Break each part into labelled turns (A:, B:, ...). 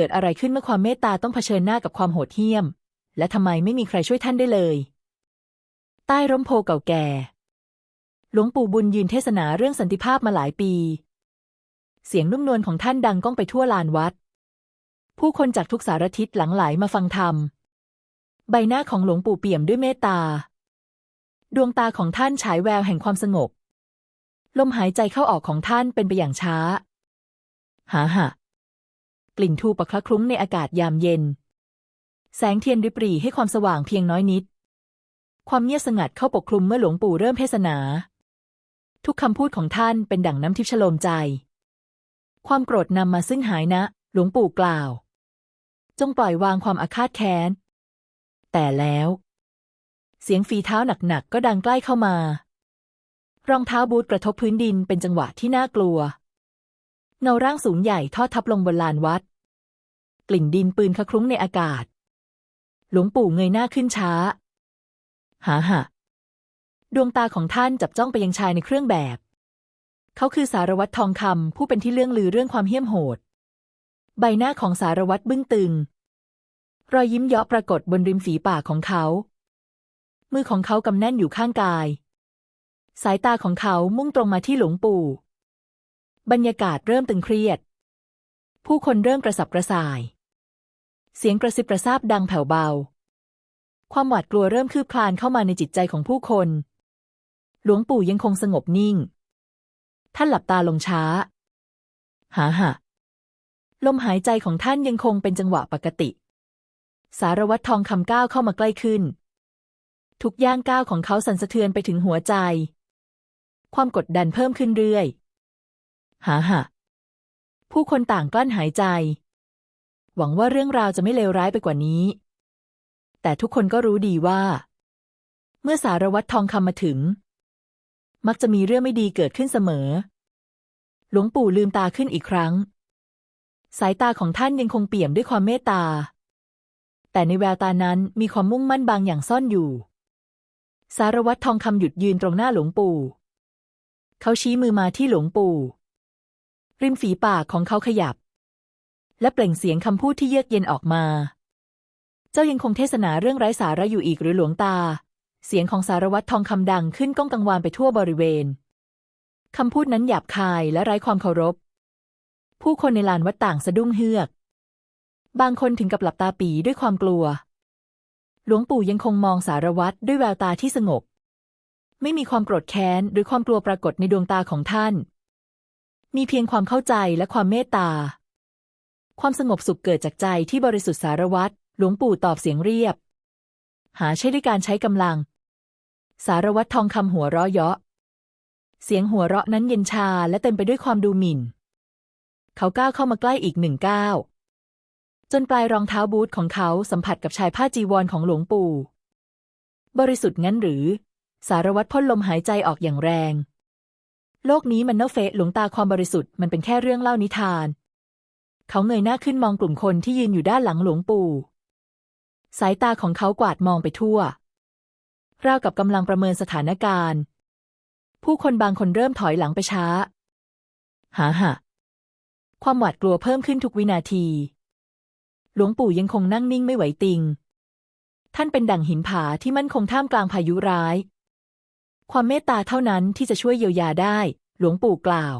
A: กิดอะไรขึ้นเมื่อความเมตตาต้องเผชิญหน้ากับความโหดเหี้ยม และทำไมไม่มีใครช่วยท่านได้เลย ใต้ร่มโพเก่าแก่ หลวงปู่บุญยืนเทศนาเรื่องสันติภาพมาหลายปี เสียงนุ่มนวลของท่านดังก้องไปทั่วลานวัด ผู้คนจากทุกสารทิศหลั่งไหลมาฟังธรรม ใบหน้าของหลวงปู่เปี่ยมด้วยเมตตา ดวงตาของท่านฉายแววแห่งความสงบ ลมหายใจเข้าออกของท่านเป็นไปอย่างช้าหาหะ กลิ่นทูปะคละคลุ้งในอากาศยามเย็น แสงเทียนริบหรี่ให้ความสว่างเพียงน้อยนิด ความเงียบสงัดเข้าปกคลุมเมื่อหลวงปู่เริ่มเทศนา ทุกคำพูดของท่านเป็นดั่งน้ำทิพย์ชโลมใจ ความโกรธนำมาซึ่งหายนะ หลวงปู่กล่าว จงปล่อยวางความอาฆาตแค้น แต่แล้ว เสียงฝีเท้าหนักๆก็ดังใกล้เข้ามารองเท้าบูทกระทบพื้นดินเป็นจังหวะที่น่ากลัว เงาร่างสูงใหญ่ทอดทับลงบนลานวัด กลิ่นดินปืนคะคลุ้งในอากาศ หลวงปู่เงยหน้าขึ้นช้า หาหะดวงตาของท่านจับจ้องไปยังชายในเครื่องแบบ เขาคือสารวัตรทองคำผู้เป็นที่เลื่องลือเรื่องความเหี้ยมโหด ใบหน้าของสารวัตรบึ้งตึง รอยยิ้มเยาะปรากฏบนริมฝีปากของเขา มือของเขากำแน่นอยู่ข้างกาย สายตาของเขามุ่งตรงมาที่หลวงปู่ บรรยากาศเริ่มตึงเครียด ผู้คนเริ่มกระสับกระส่าย เสียงกระซิบกระซาบดังแผ่วเบา ความหวาดกลัวเริ่มคืบคลานเข้ามาในจิตใจของผู้คน หลวงปู่ยังคงสงบนิ่ง ท่านหลับตาลงช้า หาหะลมหายใจของท่านยังคงเป็นจังหวะปกติ สารวัตรทองคำก้าวเข้ามาใกล้ขึ้น ทุกย่างก้าวของเขาสั่นสะเทือนไปถึงหัวใจ ความกดดันเพิ่มขึ้นเรื่อย หาหะผู้คนต่างกลั้นหายใจ หวังว่าเรื่องราวจะไม่เลวร้ายไปกว่านี้ แต่ทุกคนก็รู้ดีว่า เมื่อสารวัตรทองคำมาถึง มักจะมีเรื่องไม่ดีเกิดขึ้นเสมอ หลวงปู่ลืมตาขึ้นอีกครั้ง สายตาของท่านยังคงเปี่ยมด้วยความเมตตา แต่ในแววตานั้นมีความมุ่งมั่นบางอย่างซ่อนอยู่ สารวัตรทองคำหยุดยืนตรงหน้าหลวงปู่ เขาชี้มือมาที่หลวงปู่ ริมฝีปากของเขาขยับ และเปล่งเสียงคำพูดที่เยือกเย็นออกมา เจ้ายังคงเทศนาเรื่องไร้สาระอยู่อีกหรือหลวงตา เสียงของสารวัตรทองคำดังขึ้นก้องกังวานไปทั่วบริเวณคำพูดนั้นหยาบคายและไร้ความเคารพ ผู้คนในลานวัดต่างสะดุ้งเฮือก บางคนถึงกับหลับตาปีด้วยความกลัว หลวงปู่ยังคงมองสารวัตรด้วยแววตาที่สงบ ไม่มีความโกรธแค้นหรือความกลัวปรากฏในดวงตาของท่าน มีเพียงความเข้าใจและความเมตตา ความสงบสุขเกิดจากใจที่บริสุทธิ์สารวัตรหลวงปู่ตอบเสียงเรียบ หาใช่ด้วยการใช้กำลัง สารวัตรทองคำหัวเราะเยาะ เสียงหัวเราะนั้นเย็นชาและเต็มไปด้วยความดูหมิ่น เขาก้าวเข้ามาใกล้อีกหนึ่งก้าวจนปลายรองเท้าบูทของเขาสัมผัสกับชายผ้าจีวรของหลวงปู่ บริสุทธิ์งั้นหรือ สารวัตรพ่นลมหายใจออกอย่างแรง โลกนี้มันเน่าเฟะหลวงตาความบริสุทธิ์มันเป็นแค่เรื่องเล่านิทาน เขาเงยหน้าขึ้นมองกลุ่มคนที่ยืนอยู่ด้านหลังหลวงปู่ สายตาของเขากวาดมองไปทั่ว ราวกับกำลังประเมินสถานการณ์ ผู้คนบางคนเริ่มถอยหลังไปช้า หาหะความหวาดกลัวเพิ่มขึ้นทุกวินาที หลวงปู่ยังคงนั่งนิ่งไม่ไหวติง ท่านเป็นดั่งหินผาที่มั่นคงท่ามกลางพายุร้าย ความเมตตาเท่านั้นที่จะช่วยเยียวยาได้ หลวงปู่กล่าว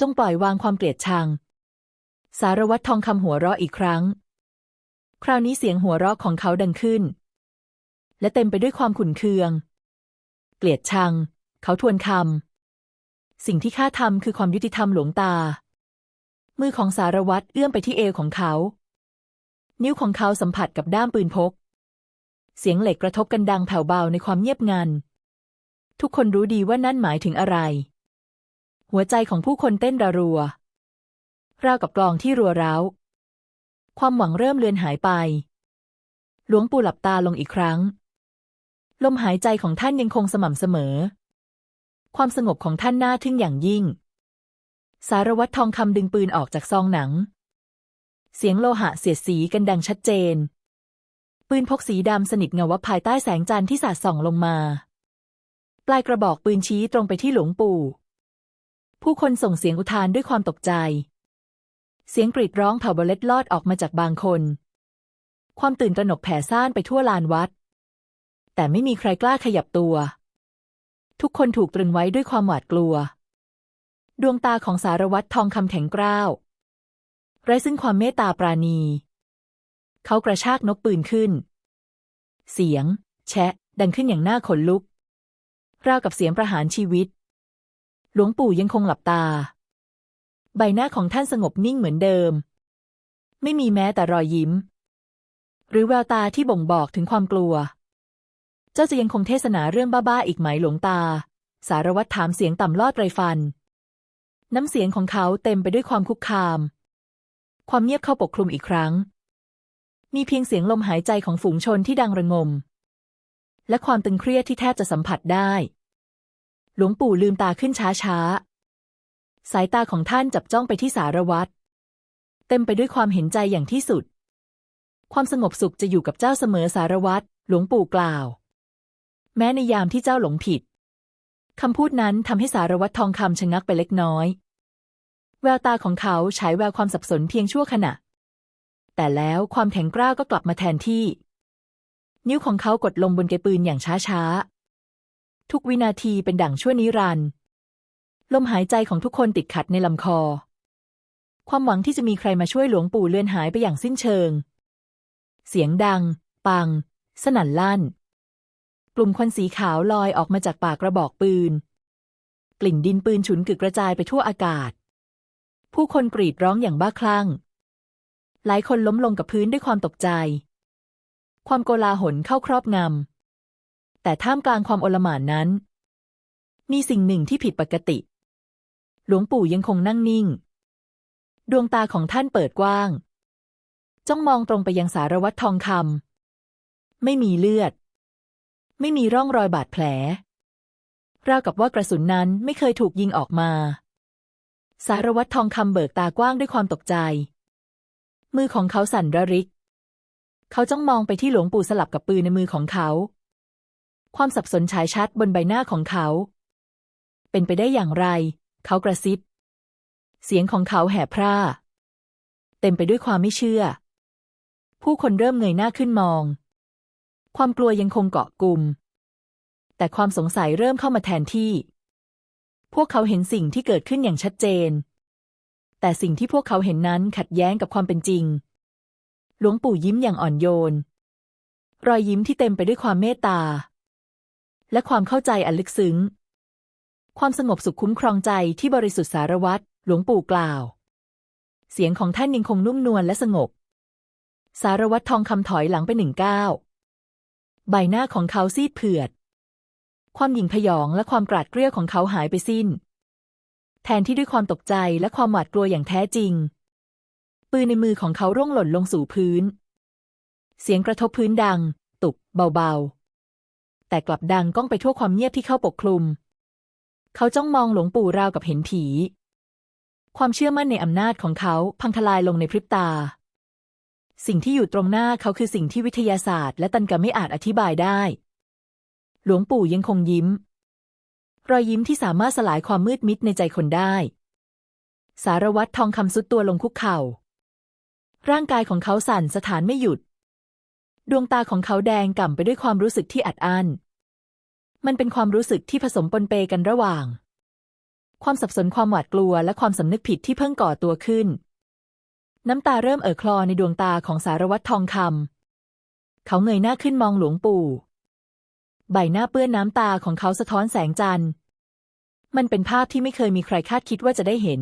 A: จงปล่อยวางความเกลียดชัง สารวัตรทองคำหัวเราะอีกครั้ง คราวนี้เสียงหัวเราะของเขาดังขึ้น และเต็มไปด้วยความขุ่นเคือง เกลียดชัง เขาทวนคำสิ่งที่ข้าทำคือความยุติธรรมหลวงตา มือของสารวัตรเอื้อมไปที่เอวของเขา นิ้วของเขาสัมผัสกับด้ามปืนพก เสียงเหล็กกระทบกันดังแผ่วเบาในความเงียบงัน ทุกคนรู้ดีว่านั่นหมายถึงอะไร หัวใจของผู้คนเต้นระรัว ราวกับกลองที่รัวร้าว ความหวังเริ่มเลือนหายไป หลวงปู่หลับตาลงอีกครั้ง ลมหายใจของท่านยังคงสม่ำเสมอ ความสงบของท่านน่าทึ่งอย่างยิ่ง สารวัตรทองคำดึงปืนออกจากซองหนัง เสียงโลหะเสียดสีกันดังชัดเจน ปืนพกสีดำสนิทเงาวับภายใต้แสงจันทร์ที่สาดส่องลงมา ปลายกระบอกปืนชี้ตรงไปที่หลวงปู่ ผู้คนส่งเสียงอุทานด้วยความตกใจ เสียงกรีดร้องเผ่าเบลเลตลอดออกมาจากบางคน ความตื่นตระหนกแผ่ซ่านไปทั่วลานวัด แต่ไม่มีใครกล้าขยับตัว ทุกคนถูกตรึงไว้ด้วยความหวาดกลัว ดวงตาของสารวัตรทองคำแข็งกร้าวไร้ซึ่งความเมตตาปราณี เขากระชากนกปืนขึ้น เสียง แชะ ดังขึ้นอย่างน่าขนลุก ราวกับเสียงประหารชีวิต หลวงปู่ยังคงหลับตา ใบหน้าของท่านสงบนิ่งเหมือนเดิม ไม่มีแม้แต่รอยยิ้ม หรือแววตาที่บ่งบอกถึงความกลัว เจ้าจะยังคงเทศนาเรื่องบ้าๆอีกไหมหลวงตา สารวัตรถามเสียงต่ำลอดไรฟัน น้ำเสียงของเขาเต็มไปด้วยความคุกคาม ความเงียบเข้าปกคลุมอีกครั้ง มีเพียงเสียงลมหายใจของฝูงชนที่ดังระงมและความตึงเครียดที่แทบจะสัมผัสได้ หลวงปู่ลืมตาขึ้นช้าๆ สายตาของท่านจับจ้องไปที่สารวัตรเต็มไปด้วยความเห็นใจอย่างที่สุด ความสงบสุขจะอยู่กับเจ้าเสมอสารวัตรหลวงปู่กล่าว แม้ในยามที่เจ้าหลงผิดคำพูดนั้นทำให้สารวัตรทองคำชะงักไปเล็กน้อย แววตาของเขาฉายแววความสับสนเพียงชั่วขณะ แต่แล้วความแข็งกร้าวก็กลับมาแทนที่ นิ้วของเขากดลงบนเกปืนอย่างช้าๆ ทุกวินาทีเป็นดั่งชั่วนิรันดร์ลมหายใจของทุกคนติดขัดในลำคอ ความหวังที่จะมีใครมาช่วยหลวงปู่เลือนหายไปอย่างสิ้นเชิง เสียงดัง ปัง สนั่นลั่น กลุ่มควันสีขาวลอยออกมาจากปากกระบอกปืน กลิ่นดินปืนฉุนกึกกระจายไปทั่วอากาศ ผู้คนกรีดร้องอย่างบ้าคลั่ง หลายคนล้มลงกับพื้นด้วยความตกใจ ความโกลาหลเข้าครอบงำ แต่ท่ามกลางความโอลหม่านนั้น มีสิ่งหนึ่งที่ผิดปกติ หลวงปู่ยังคงนั่งนิ่ง ดวงตาของท่านเปิดกว้าง จ้องมองตรงไปยังสารวัตรทองคำไม่มีเลือด ไม่มีร่องรอยบาดแผลราวกับว่ากระสุนนั้นไม่เคยถูกยิงออกมา สารวัตรทองคำเบิกตากว้างด้วยความตกใจ มือของเขาสั่นระริก เขาจ้องมองไปที่หลวงปู่สลับกับปืนในมือของเขา ความสับสนฉายชัดบนใบหน้าของเขา เป็นไปได้อย่างไร เขากระซิบ เสียงของเขาแหบพร่า เต็มไปด้วยความไม่เชื่อ ผู้คนเริ่มเงยหน้าขึ้นมอง ความกลัวยังคงเกาะกลุ่ม แต่ความสงสัยเริ่มเข้ามาแทนที่ พวกเขาเห็นสิ่งที่เกิดขึ้นอย่างชัดเจน แต่สิ่งที่พวกเขาเห็นนั้นขัดแย้งกับความเป็นจริง หลวงปู่ยิ้มอย่างอ่อนโยน รอยยิ้มที่เต็มไปด้วยความเมตตา และความเข้าใจอันลึกซึ้ง ความสงบสุขคุ้มครองใจที่บริสุทธิ์สารวัตรหลวงปู่กล่าว เสียงของท่านยังคงนุ่มนวลและสงบ สารวัตรทองคำถอยหลังไปหนึ่งก้าวใบหน้าของเขาซีดเผือด ความหยิ่งพยองและความกราดเกรี้ยวของเขาหายไปสิ้น แทนที่ด้วยความตกใจและความหวาดกลัวอย่างแท้จริง ปืนในมือของเขาร่วงหล่นลงสู่พื้น เสียงกระทบพื้นดัง ตุบเบาๆ แต่กลับดังก้องไปทั่วความเงียบที่เข้าปกคลุม เขาจ้องมองหลวงปู่ราวกับเห็นผี ความเชื่อมั่นในอำนาจของเขาพังทลายลงในพริบตา สิ่งที่อยู่ตรงหน้าเขาคือสิ่งที่วิทยาศาสตร์ และตันกะไม่อาจอธิบายได้ หลวงปู่ยังคงยิ้ม รอยยิ้มที่สามารถสลายความมืดมิดในใจคนได้ สารวัตรทองคำสุดตัวลงคุกเข่าร่างกายของเขาสั่นสถานไม่หยุด ดวงตาของเขาแดงก่ำไปด้วยความรู้สึกที่อัดอั้น มันเป็นความรู้สึกที่ผสมปนเปกันระหว่าง ความสับสนความหวาดกลัวและความสำนึกผิดที่เพิ่งก่อตัวขึ้น น้ำตาเริ่มเอ่อคลอในดวงตาของสารวัตรทองคำ เขาเงยหน้าขึ้นมองหลวงปู่ ใบหน้าเปื้อนน้ำตาของเขาสะท้อนแสงจันทร์ มันเป็นภาพที่ไม่เคยมีใครคาดคิดว่าจะได้เห็น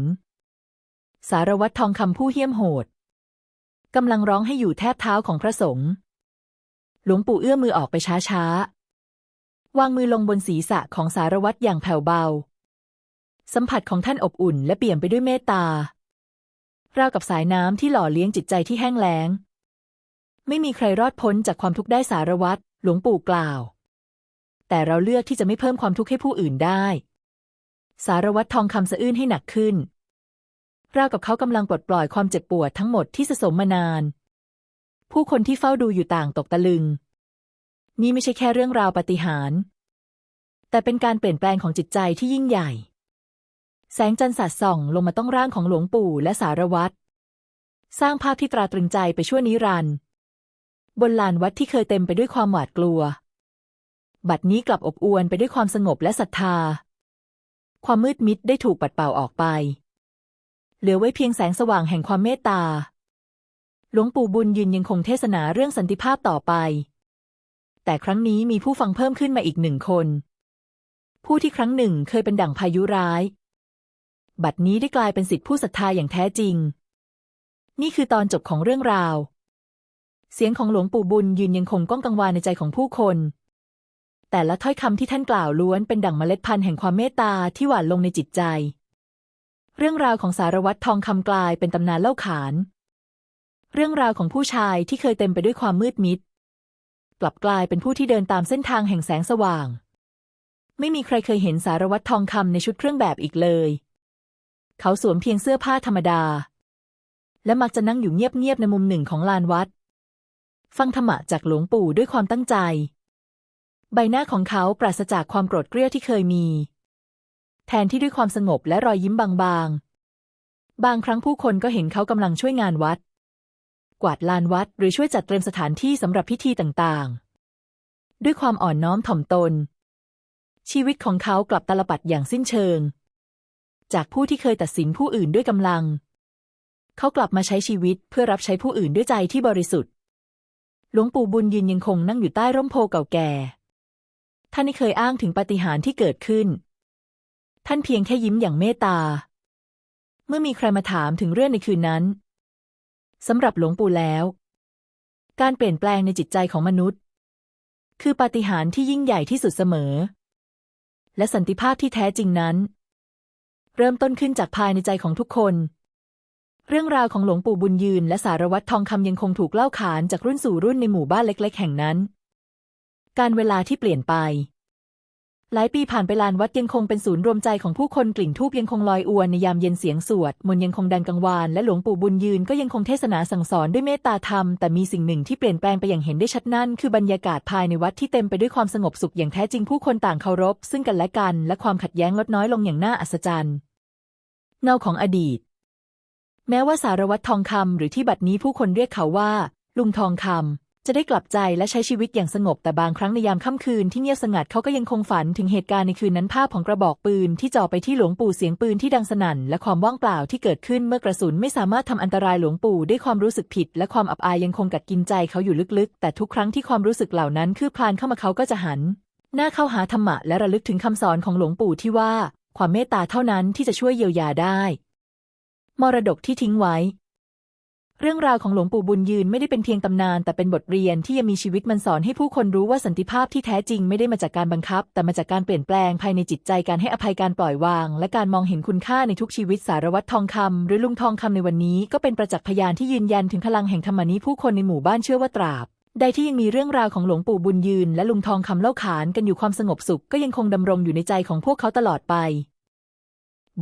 A: สารวัตรทองคำผู้เหี้ยมโหดกำลังร้องให้อยู่แทบเท้าของพระสงฆ์ หลวงปู่เอื้อมมือออกไปช้าๆ วางมือลงบนศีรษะของสารวัตรอย่างแผ่วเบา สัมผัสของท่านอบอุ่นและเปี่ยมไปด้วยเมตตา ราวกับสายน้ำที่หล่อเลี้ยงจิตใจที่แห้งแล้ง ไม่มีใครรอดพ้นจากความทุกข์ได้สารวัตรหลวงปู่กล่าว แต่เราเลือกที่จะไม่เพิ่มความทุกข์ให้ผู้อื่นได้ สารวัตรทองคำสะอื้นให้หนักขึ้นราวกับเขากำลังปลดปล่อยความเจ็บปวดทั้งหมดที่สะสมมานาน ผู้คนที่เฝ้าดูอยู่ต่างตกตะลึง นี่ไม่ใช่แค่เรื่องราวปาฏิหาริย์แต่เป็นการเปลี่ยนแปลงของจิตใจที่ยิ่งใหญ่ แสงจันทร์สาดส่องลงมาต้องร่างของหลวงปู่และสารวัตรสร้างภาพที่ตราตรึงใจไปชั่วนิรันดร์บนลานวัดที่เคยเต็มไปด้วยความหวาดกลัว บัดนี้กลับอบอวลไปด้วยความสงบและศรัทธา ความมืดมิดได้ถูกปัดเป่าออกไป เหลือไว้เพียงแสงสว่างแห่งความเมตตา หลวงปู่บุญยืนยังคงเทศนาเรื่องสันติภาพต่อไป แต่ครั้งนี้มีผู้ฟังเพิ่มขึ้นมาอีกหนึ่งคน ผู้ที่ครั้งหนึ่งเคยเป็นดั่งพายุร้าย บัดนี้ได้กลายเป็นสิทธิผู้ศรัทธาอย่างแท้จริง นี่คือตอนจบของเรื่องราว เสียงของหลวงปู่บุญยืนยังคงก้องกังวานในใจของผู้คน แต่ละถ้อยคำที่ท่านกล่าวล้วนเป็นดั่งเมล็ดพันธุ์แห่งความเมตตาที่หว่านลงในจิตใจ เรื่องราวของสารวัตรทองคำกลายเป็นตำนานเล่าขาน เรื่องราวของผู้ชายที่เคยเต็มไปด้วยความมืดมิด กลับกลายเป็นผู้ที่เดินตามเส้นทางแห่งแสงสว่าง ไม่มีใครเคยเห็นสารวัตรทองคำในชุดเครื่องแบบอีกเลย เขาสวมเพียงเสื้อผ้าธรรมดา และมักจะนั่งอยู่เงียบๆในมุมหนึ่งของลานวัด ฟังธรรมะจากหลวงปู่ด้วยความตั้งใจ ใบหน้าของเขาปราศจากความโกรธเกรี้ยวที่เคยมี แทนที่ด้วยความสงบและรอยยิ้มบางๆ บางครั้งผู้คนก็เห็นเขากำลังช่วยงานวัด กวาดลานวัด หรือช่วยจัดเตรียมสถานที่สำหรับพิธีต่างๆ ด้วยความอ่อนน้อมถ่อมตน ชีวิตของเขากลับตาลปัดอย่างสิ้นเชิง จากผู้ที่เคยตัดสินผู้อื่นด้วยกำลัง เขากลับมาใช้ชีวิตเพื่อรับใช้ผู้อื่นด้วยใจที่บริสุทธิ์ หลวงปู่บุญยืนยังคงนั่งอยู่ใต้ร่มโพเก่าแก่ ท่านไม่เคยอ้างถึงปาฏิหาริย์ที่เกิดขึ้น ท่านเพียงแค่ยิ้มอย่างเมตตาเมื่อมีใครมาถามถึงเรื่องในคืนนั้น สำหรับหลวงปู่แล้ว การเปลี่ยนแปลงในจิตใจของมนุษย์ คือปาฏิหาริย์ที่ยิ่งใหญ่ที่สุดเสมอ และสันติภาพที่แท้จริงนั้น เริ่มต้นขึ้นจากภายในใจของทุกคน เรื่องราวของหลวงปู่บุญยืนและสารวัตรทองคำยังคงถูกเล่าขานจากรุ่นสู่รุ่นในหมู่บ้านเล็ก ๆ แห่งนั้น การเวลาที่เปลี่ยนไป หลายปีผ่านไปลานวัดยังคงเป็นศูนย์รวมใจของผู้คนกลิ่นทูบยังคงลอยอวนในยามเย็นเสียงสวดมนต์ยังคงดังกังวานและหลวงปู่บุญยืนก็ยังคงเทศนาสั่งสอนด้วยเมตตาธรรม แต่มีสิ่งหนึ่งที่เปลี่ยนแปลงไปอย่างเห็นได้ชัดนั่น คือบรรยากาศภายในวัดที่เต็มไปด้วยความสงบสุขอย่างแท้จริงผู้คนต่างเคารพ ซึ่งกันและกัน และความขัดแย้งลดน้อยลงอย่างน่าอัศจรรย์เงาของอดีต แม้ว่าสารวัตรทองคำหรือที่บัดนี้ผู้คนเรียกเขาว่า ลุงทองคำ จะได้กลับใจและใช้ชีวิตอย่างสงบ แต่บางครั้งในยามค่ำคืนที่เงียบสงัดเขาก็ยังคงฝันถึงเหตุการณ์ในคืนนั้นภาพของกระบอกปืนที่จ่อไปที่หลวงปู่เสียงปืนที่ดังสนั่น และความว่างเปล่าที่เกิดขึ้นเมื่อกระสุนไม่สามารถทำอันตรายหลวงปู่ด้วยความรู้สึกผิด และความอับอายยังคงกัดกินใจเขาอยู่ลึกๆ แต่ทุกครั้งที่ความรู้สึกเหล่านั้นคืบคลานเข้ามาเขาก็จะหัน หน้าเข้าหาธรรมะและระลึกถึงคำสอนของหลวงปู่ที่ว่า ความเมตตาเท่านั้นที่จะช่วยเยียวยาได้ มรดกที่ทิ้งไว้ เรื่องราวของหลวงปู่บุญยืนไม่ได้เป็นเพียงตำนาน แต่เป็นบทเรียนที่ยังมีชีวิตมันสอนให้ผู้คนรู้ว่าสันติภาพที่แท้จริงไม่ได้มาจากการบังคับ แต่มาจากการเปลี่ยนแปลงภายในจิตใจการให้อภัยการปล่อยวาง และการมองเห็นคุณค่าในทุกชีวิตสารวัตรทองคำหรือลุงทองคำในวันนี้ ก็เป็นประจักษ์พยานที่ยืนยันถึงพลังแห่งธรรมนี้ผู้คนในหมู่บ้านเชื่อว่าตราบใดที่ยังมีเรื่องราวของหลวงปู่บุญยืน และลุงทองคำเล่าขานกันอยู่ความสงบสุขก็ยังคงดำรงอยู่ในใจของพวกเขาตลอดไป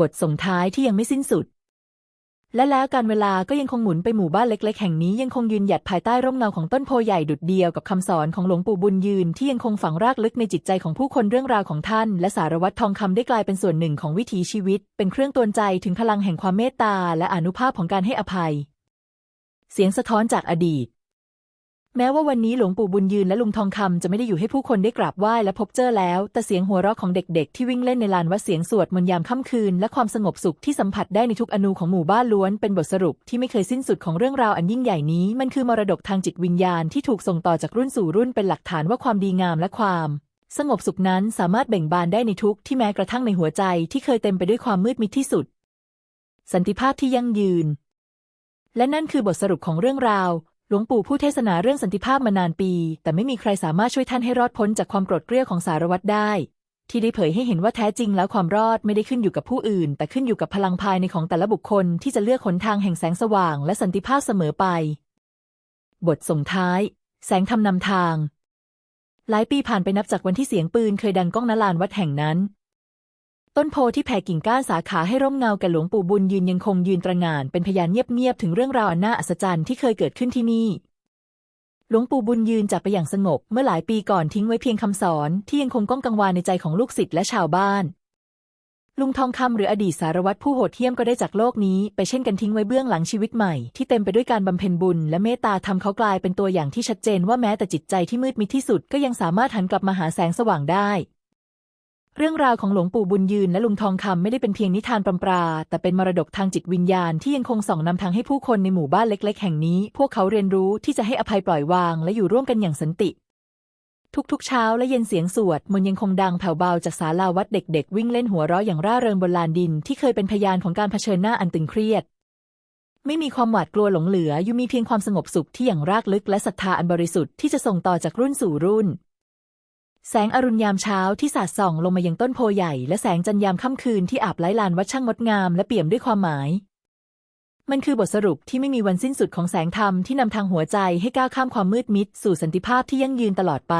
A: บทส่งท้ายที่ยังไม่สิ้นสุด และแล้วการเวลาก็ยังคงหมุนไปหมู่บ้านเล็ก ๆ แห่งนี้ยังคงยืนหยัดภายใต้ร่มเงาของต้นโพใหญ่ดุดเดียวกับคำสอนของหลวงปู่บุญยืนที่ยังคงฝังรากลึกในจิตใจของผู้คนเรื่องราวของท่าน และสารวัตรทองคำได้กลายเป็นส่วนหนึ่งของวิถีชีวิต เป็นเครื่องตวนใจถึงพลังแห่งความเมตตาและอนุภาพของการให้อภัย เสียงสะท้อนจากอดีต แม้ว่าวันนี้หลวงปู่บุญยืนและลุงทองคำจะไม่ได้อยู่ให้ผู้คนได้กราบไหว้และพบเจอแล้ว แต่เสียงหัวเราะของเด็กๆ ที่วิ่งเล่นในลานวัดเสียงสวดมนต์ยามค่ำคืน และความสงบสุขที่สัมผัสได้ในทุกอนูของหมู่บ้านล้วน เป็นบทสรุปที่ไม่เคยสิ้นสุดของเรื่องราวอันยิ่งใหญ่นี้ มันคือมรดกทางจิตวิญญาณที่ถูกส่งต่อจากรุ่นสู่รุ่นเป็นหลักฐานว่าความดีงามและความสงบสุขนั้นสามารถเบ่งบานได้ในทุกที่แม้กระทั่งในหัวใจที่เคยเต็มไปด้วยความมืดมิดที่สุด สันติภาพที่ยั่งยืน และนั่นคือบทสรุปของเรื่องราว หลวงปู่ผู้เทศนาเรื่องสันติภาพมานานปี แต่ไม่มีใครสามารถช่วยท่านให้รอดพ้นจากความโกรธเกรี้ยวของสารวัตรได้ ที่ได้เผยให้เห็นว่าแท้จริงแล้วความรอดไม่ได้ขึ้นอยู่กับผู้อื่น แต่ขึ้นอยู่กับพลังภายในของแต่ละบุคคลที่จะเลือกหนทางแห่งแสงสว่างและสันติภาพเสมอไป บทส่งท้าย แสงทำนำทาง หลายปีผ่านไปนับจากวันที่เสียงปืนเคยดังก้องนลานวัดแห่งนั้น ต้นโพที่แผ่กิ่งก้านสาขาให้ร่มเงาแก่หลวงปู่บุญยืนยังคงยืนตระหง่านเป็นพยานเงียบๆถึงเรื่องราวอันน่าอัศจรรย์ที่เคยเกิดขึ้นที่นี่ หลวงปู่บุญยืนจากไปอย่างสงบเมื่อหลายปีก่อนทิ้งไว้เพียงคำสอนที่ยังคงก้องกังวานในใจของลูกศิษย์และชาวบ้าน ลุงทองคำหรืออดีตสารวัตรผู้โหดเหี้ยมก็ได้จากโลกนี้ ไปเช่นกันทิ้งไว้เบื้องหลังชีวิตใหม่ ที่เต็มไปด้วยการบำเพ็ญบุญและเมตตาทำเขากลายเป็นตัวอย่างที่ชัดเจนว่าแม้แต่จิตใจที่มืดมิดที่สุดก็ยังสามารถหันกลับมาหาแสงสว่างได้ เรื่องราวของหลวงปู่บุญยืนและลุงทองคำไม่ได้เป็นเพียงนิทานปรำปรา แต่เป็นมรดกทางจิตวิญญาณที่ยังคงส่องนำทางให้ผู้คนในหมู่บ้านเล็ก ๆ แห่งนี้ พวกเขาเรียนรู้ที่จะให้อภัยปล่อยวาง และอยู่ร่วมกันอย่างสันติ ทุกๆ เช้าและเย็นเสียงสวดมนต์ยังคงดังแผ่วเบาจากศาลาวัดเด็ก ๆ วิ่งเล่นหัวเราะอย่างร่าเริงบนลานดิน ที่เคยเป็นพยานของการเผชิญหน้าอันตึงเครียด ไม่มีความหวาดกลัวหลงเหลืออยู่มีเพียงความสงบสุขที่อย่างรากลึกและศรัทธาอันบริสุทธิ์ที่จะส่งต่อจากรุ่นสู่รุ่น แสงอรุณยามเช้าที่สาดส่องลงมายังต้นโพใหญ่ และแสงจันยามค่ำคืนที่อาบไล้ลานวัดช่างงดงามและเปี่ยมด้วยความหมาย มันคือบทสรุปที่ไม่มีวันสิ้นสุดของแสงธรรมที่นำทางหัวใจให้ก้าวข้ามความมืดมิดสู่สันติภาพที่ยั่งยืนตลอดไป